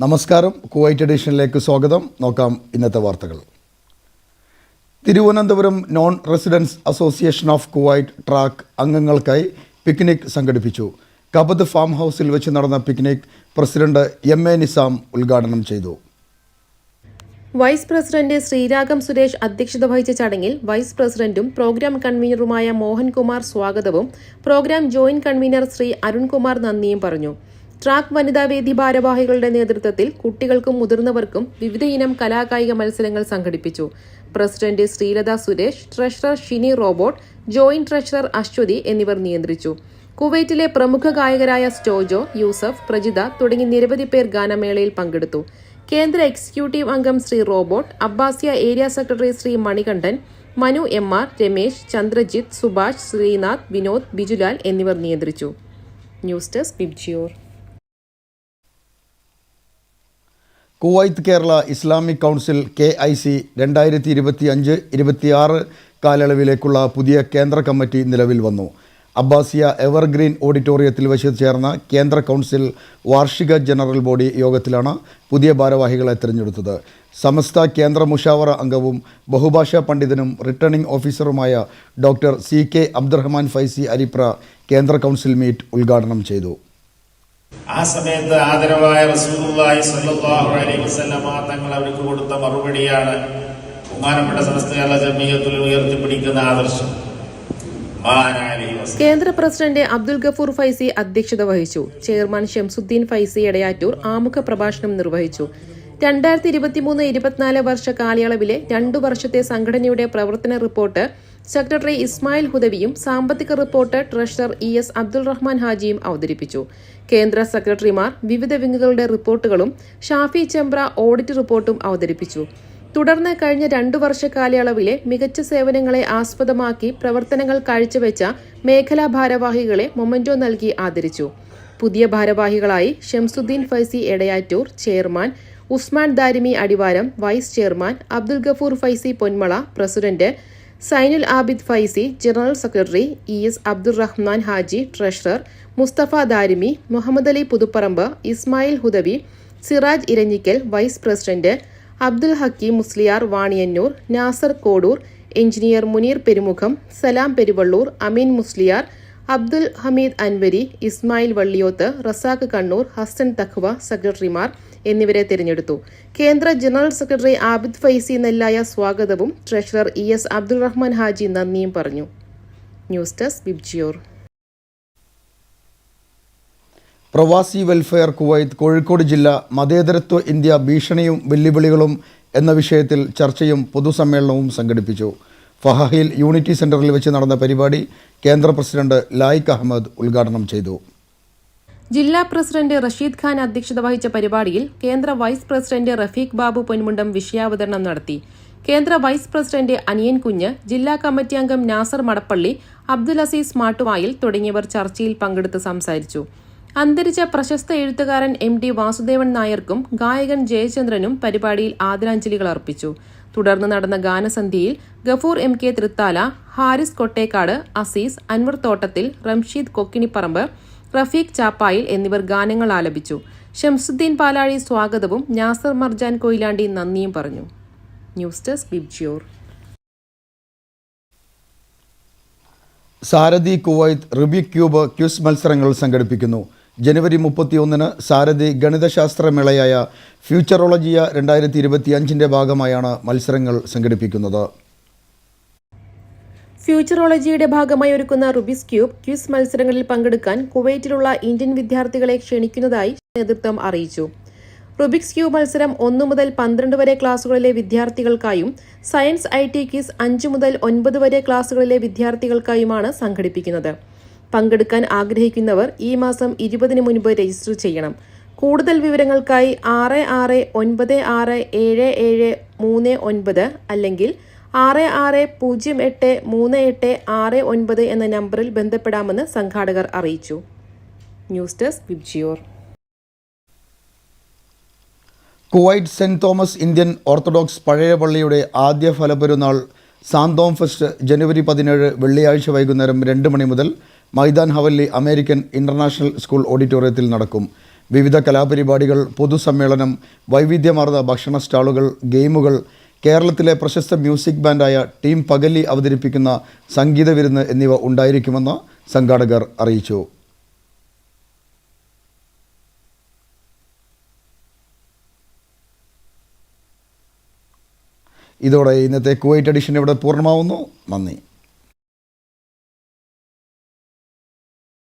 നമസ്കാരം. കുവൈറ്റ് എഡിഷനിലേക്ക് സ്വാഗതം. നോക്കാം ഇന്നത്തെ വാർത്തകൾ. Thiruvananthapuram non residents association of Kuwait track അംഗങ്ങൾക്കായി picnic സംഘടിപ്പിച്ചു. കബദ് ഫാം ഹൗസിൽ വെച്ച് നടന്ന picnic president M A Nizam ഉദ്ഘാടനം ചെയ്തു. വൈസ് പ്രസിഡന്റ് ശ്രീരാഗം സുരേഷ് അധ്യക്ഷത വഹിച്ച ചടങ്ങിൽ വൈസ് പ്രസിഡന്റും പ്രോഗ്രാം കൺവീനറുമായ മോഹൻകുമാർ സ്വാഗതവും programme joint convener Shri Arunkumar നന്ദിയും പറഞ്ഞു. ട്രാക്ക് വനിതാ വേദി ഭാരവാഹികളുടെ നേതൃത്വത്തിൽ കുട്ടികൾക്കും മുതിർന്നവർക്കും വിവിധ ഇനം കലാകായിക മത്സരങ്ങൾ സംഘടിപ്പിച്ചു. President Sreelatha Suresh treasurer Shini Robert joint treasurer Aswathy എന്നിവർ നിയന്ത്രിച്ചു. കുവൈറ്റിലെ പ്രമുഖ ഗായകരായ സ്റ്റോജോ യൂസഫ് പ്രജിത തുടങ്ങി നിരവധി പേർ ഗാനമേളയിൽ പങ്കെടുത്തു. കേന്ദ്ര എക്സിക്യൂട്ടീവ് അംഗം Shri Robert Abbasiya area secretary Shri Manikandan Manu M R Ramesh Chandrajith Subhash Sreenath Vinod Bijulal എന്നിവർ നിയന്ത്രിച്ചു. News desk Vibgyor. Kuwait Kerala Islamic council K I C രണ്ടായിരത്തി ഇരുപത്തി അഞ്ച് ഇരുപത്തിയാറ് കാലയളവിലേക്കുള്ള പുതിയ കേന്ദ്ര കമ്മിറ്റി നിലവിൽ വന്നു. അബ്ബാസിയ എവർഗ്രീൻ ഓഡിറ്റോറിയത്തിൽ വെച്ച് ചേർന്ന കേന്ദ്ര കൗൺസിൽ വാർഷിക ജനറൽ ബോഡി യോഗത്തിലാണ് പുതിയ ഭാരവാഹികളെ തിരഞ്ഞെടുത്തത്. സമസ്ത കേന്ദ്ര മുഷാവറ അംഗവും ബഹുഭാഷാ പണ്ഡിതനും returning ഓഫീസറുമായ doctor C K Abdurahman Faizy Aripra കേന്ദ്ര കൗൺസിൽ മീറ്റ് ഉദ്ഘാടനം ചെയ്തു. ആ സമയത്ത് ആദരവായ റസൂലുള്ളാഹി സ്വല്ലല്ലാഹു അലൈഹി വസല്ലമ തങ്ങൾ അവർക്ക് കൊടുത്ത മറുപടിയാണ് ബഹുമാനപ്പെട്ട സമസ്ത കേരള ജമീയത്തിൽ ഉയർത്തിപ്പിടിക്കുന്ന ആദർശം. കേന്ദ്ര പ്രസിഡന്റ് അബ്ദുൽ ഗഫൂർ ഫൈസി അധ്യക്ഷത വഹിച്ചു. ചെയർമാൻ ഷംസുദ്ദീൻ ഫൈസി എടയാറ്റൂർ ആമുഖ പ്രഭാഷണം നിർവഹിച്ചു. രണ്ടായിരത്തി ഇരുപത്തിമൂന്ന് ഇരുപത്തിനാല് വർഷ കാലയളവിലെ രണ്ടു വർഷത്തെ സംഘടനയുടെ പ്രവർത്തന റിപ്പോർട്ട് സെക്രട്ടറി ഇസ്മായിൽ ഹുദവിയും സാമ്പത്തിക report treasurer E S Abdul Rahman ഹാജിയും അവതരിപ്പിച്ചു. കേന്ദ്ര സെക്രട്ടറിമാർ വിവിധ വിങ്ങുകളുടെ റിപ്പോർട്ടുകളും ഷാഫി ചെമ്പ്ര ഓഡിറ്റ് റിപ്പോർട്ടും അവതരിപ്പിച്ചു. തുടർന്ന് കഴിഞ്ഞ രണ്ടു വർഷ കാലയളവിലെ മികച്ച സേവനങ്ങളെ ആസ്പദമാക്കി പ്രവർത്തനങ്ങൾ കാഴ്ചവെച്ച മേഖലാ ഭാരവാഹികളെ മൊമന്റോ നൽകി ആദരിച്ചു. പുതിയ ഭാരവാഹികളായി Shamsuddin Faizi Edayattoor chairman Usman Darimi Adivaram vice chairman Abdul Gafoor Faizi Ponmala president Zainul Abid Faizi general secretary E S Abdurahman Haji treasurer Mustafa Darimi Muhammad Ali Puthuparamba Ismail Hudawi Siraj Iranjikkal vice president Abdul Hakeem Musliyar Vaniyannur Nasar Kodur engineer Muneer Perumugham Salam Peruvallur Ameen Musliyar Abdul Hameed Anvari Ismail Valliyoth Razak Kannur Hasan Thaqwa സെക്രട്ടറിമാർ എന്നിവരെ തിരഞ്ഞെടുത്തു. കേന്ദ്ര general secretary Abid Faizy Nellaya സ്വാഗതവും treasurer E S Abdul Rahman Haji നന്ദിയും പറഞ്ഞു. News desk ബിബ്ജിയോർ. Pravasi welfare Kuwait Kozhikode ജില്ല മതേതരത്വ India ഭീഷണിയും വെല്ലുവിളികളും എന്ന വിഷയത്തിൽ ചർച്ചയും പൊതുസമ്മേളനവും സംഘടിപ്പിച്ചു. ഫഹഹിൽ യൂണിറ്റി സെന്ററിൽ വെച്ച് നടന്ന പരിപാടി കേന്ദ്ര പ്രസിഡന്റ് ലായിക് അഹമ്മദ് ഉദ്ഘാടനം ചെയ്തു. ജില്ലാ പ്രസിഡന്റ് റഷീദ് ഖാൻ അധ്യക്ഷത വഹിച്ച പരിപാടിയിൽ കേന്ദ്ര വൈസ് പ്രസിഡന്റ് റഫീഖ് ബാബു പൊന്മുണ്ടം വിഷയാവതരണം നടത്തി. കേന്ദ്ര വൈസ് പ്രസിഡന്റ് അനിയൻ കുഞ്ഞ് ജില്ലാ കമ്മിറ്റി അംഗം നാസർ മടപ്പള്ളി അബ്ദുൽ അസീസ് മാട്ടുവായിൽ തുടങ്ങിയവർ ചർച്ചയിൽ പങ്കെടുത്ത് സംസാരിച്ചു. അന്തരിച്ച പ്രശസ്ത എഴുത്തുകാരൻ എം ഡി വാസുദേവൻ നായർക്കും ഗായകൻ ജയചന്ദ്രനും പരിപാടിയിൽ ആദരാഞ്ജലികൾ അർപ്പിച്ചു. തുടർന്ന് നടന്ന ഗാനസന്ധ്യയിൽ ഗഫൂർ എം കെ തൃത്താല ഹാരിസ് കൊട്ടേക്കാട് അസീസ് അൻവർ തോട്ടത്തിൽ റംഷീദ് കൊക്കിനിപ്പറമ്പ് റഫീഖ് ചാപ്പായിൽ എന്നിവർ ഗാനങ്ങൾ ആലപിച്ചു. ഷംസുദ്ദീൻ പാലാഴി സ്വാഗതവും നാസർ മർജാൻ കൊയിലാണ്ടി നന്ദിയും പറഞ്ഞു. News desk Vibgyor Sarathi Kuwait Rubik's cube quiz മത്സരങ്ങൾ സംഘടിപ്പിക്കുന്നു. ജനുവരി മുപ്പത്തിയൊന്നിന് സാരഥി ഗണിതശാസ്ത്ര മേളയായ ഫ്യൂച്ചറോളജിയ രണ്ടായിരത്തി ഇരുപത്തി അഞ്ചിന്റെ ഭാഗമായാണ് മത്സരങ്ങൾ സംഘടിപ്പിക്കുന്നത്. ഫ്യൂച്ചറോളജിയുടെ ഭാഗമായി ഒരുക്കുന്ന റുബിസ് ക്യൂബ് ക്യൂസ് മത്സരങ്ങളിൽ പങ്കെടുക്കാൻ കുവൈറ്റിലുള്ള ഇന്ത്യൻ വിദ്യാർത്ഥികളെ ക്ഷണിക്കുന്നതായി നേതൃത്വം അറിയിച്ചു. റുബിക്സ് ക്യൂബ് മത്സരം ഒന്നു മുതൽ പന്ത്രണ്ട് വരെ ക്ലാസുകളിലെ വിദ്യാർത്ഥികൾക്കായും സയൻസ് ഐ ടി ക്യൂസ് അഞ്ച് മുതൽ ഒൻപത് വരെ ക്ലാസുകളിലെ വിദ്യാർത്ഥികൾക്കായുമാണ് സംഘടിപ്പിക്കുന്നത്. പങ്കെടുക്കാൻ ആഗ്രഹിക്കുന്നവർ ഈ മാസം ഇരുപതിന് മുൻപ് രജിസ്റ്റർ ചെയ്യണം. കൂടുതൽ വിവരങ്ങൾക്കായി ആറ് ആറ് ഒൻപത് ആറ് ഏഴ് ഏഴ് മൂന്ന് ഒൻപത് അല്ലെങ്കിൽ ആറ് ആറ് പൂജ്യം എട്ട് മൂന്ന് എട്ട് ആറ് ഒൻപത് എന്ന നമ്പറിൽ ബന്ധപ്പെടാമെന്ന് സംഘാടകർ അറിയിച്ചു. News desk Vibgyor. Kuwait saint Thomas Indian Orthodox പഴയ പള്ളിയുടെ ആദ്യ ഫലപെരുന്നാൾ സാന്തോം ഫെസ്റ്റ് ജനുവരി പതിനേഴ് വെള്ളിയാഴ്ച വൈകുന്നേരം രണ്ട് മണി മുതൽ Maidan Hawally American international school ഓഡിറ്റോറിയത്തിൽ നടക്കും. വിവിധ കലാപരിപാടികൾ പൊതുസമ്മേളനം വൈവിധ്യമാർന്ന ഭക്ഷണ സ്റ്റാളുകൾ ഗെയിമുകൾ കേരളത്തിലെ പ്രശസ്ത മ്യൂസിക് ബാൻഡായ ടീം പകലി അവതരിപ്പിക്കുന്ന സംഗീത വിരുന്ന് എന്നിവ ഉണ്ടായിരിക്കുമെന്ന് സംഘാടകർ അറിയിച്ചു. ഇതോടെ ഇന്നത്തെ കുവൈറ്റ് എഡിഷൻ ഇവിടെ പൂർണമാവുന്നു. നന്ദി.